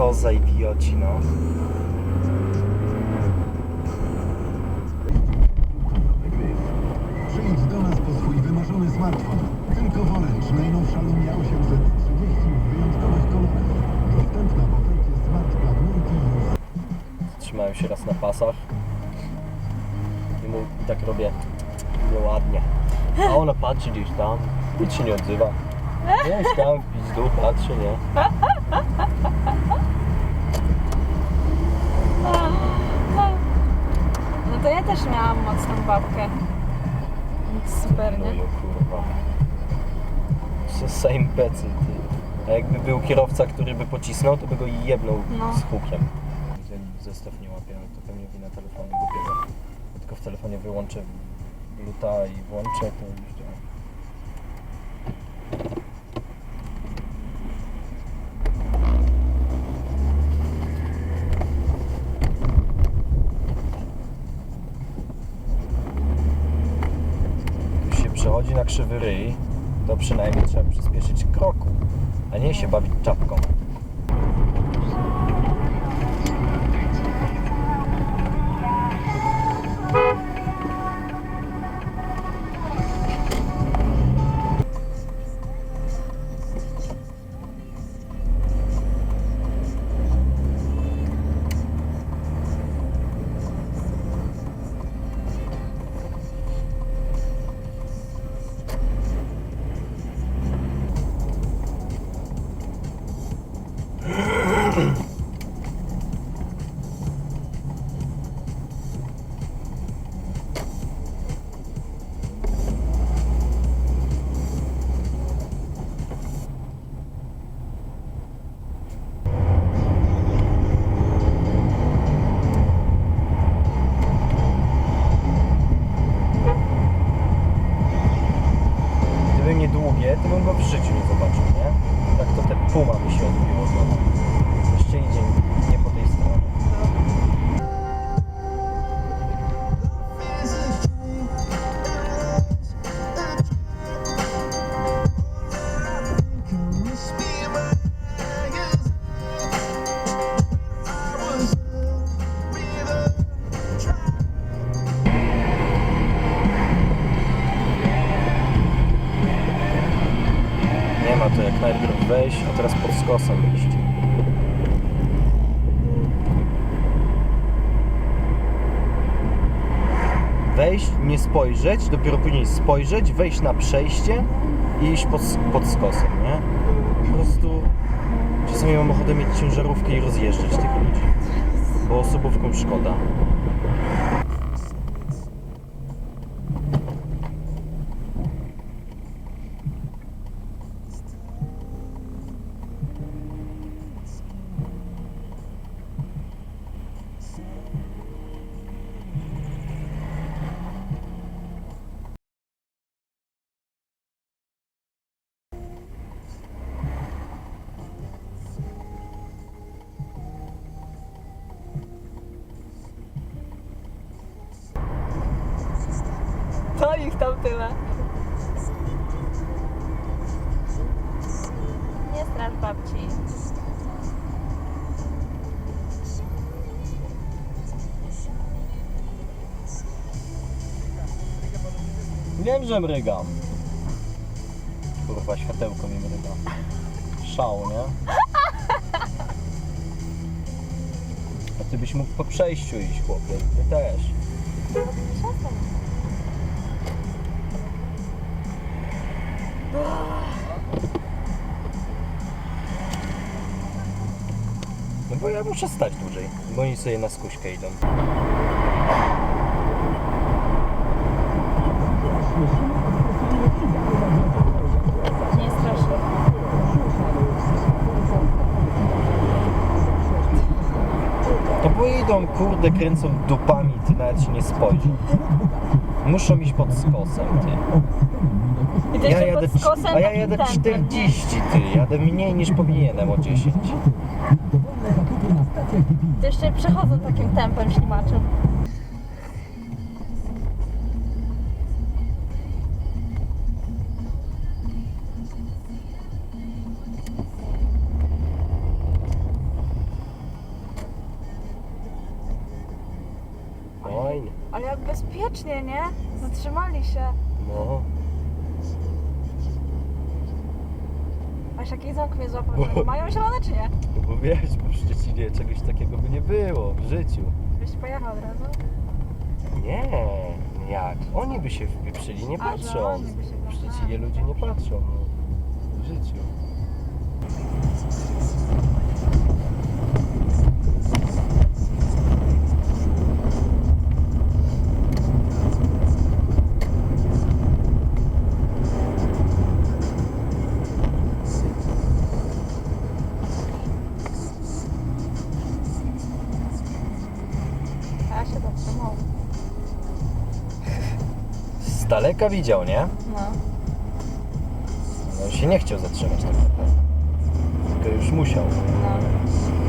Co za idioci, no. Przyjdź do nas po swój wymarzony smartfon. Tylko w Orange najnowsza Lumia 830 w wyjątkowych kolorach. Dostępna w ofercie Smart Plan Multi już Trzymałem się raz na pasach. I mu i tak robię nieładnie. A ona patrzy gdzieś tam, nic się nie odzywa. Gdzieś tam w pizdu patrzy, nie? No to ja też miałam mocną babkę. Super, No nie? i kurwa. Co za impecy, ty. A jakby był kierowca, który by pocisnął, to by go jebnął No. z hukiem. Zestaw nie łapię, ale to pewnie wina telefonu głupiego. Tylko w telefonie wyłączę luta i włączę, to już działa. Krzywy ryj, to przynajmniej trzeba przyspieszyć kroku, a nie się bawić czapką. To bym go w życiu nie zobaczył, nie? Tak to te puma by się odbiło znowu. Skosem iść. Wejść, nie spojrzeć, dopiero później spojrzeć, wejść na przejście i iść pod, pod skosem, nie? Po prostu czasami mam ochotę mieć ciężarówkę i rozjeżdżać tych ludzi, bo osobówką szkoda. Tyle. Nie strasz babci. Wiem, że mrygam. Kurwa, światełko mi mryga. Szał, nie? A ty byś mógł po przejściu iść, chłopie. Ty też. Muszę stać dłużej, bo oni sobie na skuśkę idą. Nie straszy. To bo idą, kurde, kręcą dupami, ty nawet się nie spojrzy. Muszą iść pod skosem, ty. I Ja jadę, pod skosem a ja takim jadę tempem, 40, ty. Jadę mniej niż powinienem o 10. To jeszcze przechodzą takim tempem ślimaczym. Fajnie. Ale jak bezpiecznie, nie? Zatrzymali się. No. Aż jakiej ząk mnie złapał. że Mają zielone czy nie? No bo wiesz, bo w Szczecinie czegoś takiego by nie było w życiu. Byś pojechał od razu? Nie, jak? Oni by się wpieprzyli, nie A, że patrzą. oni by się W Szczecinie ludzie nie patrzą no, w życiu. Daleka widział, nie? No. No się nie chciał zatrzymać tak naprawdę. Tylko już musiał. No.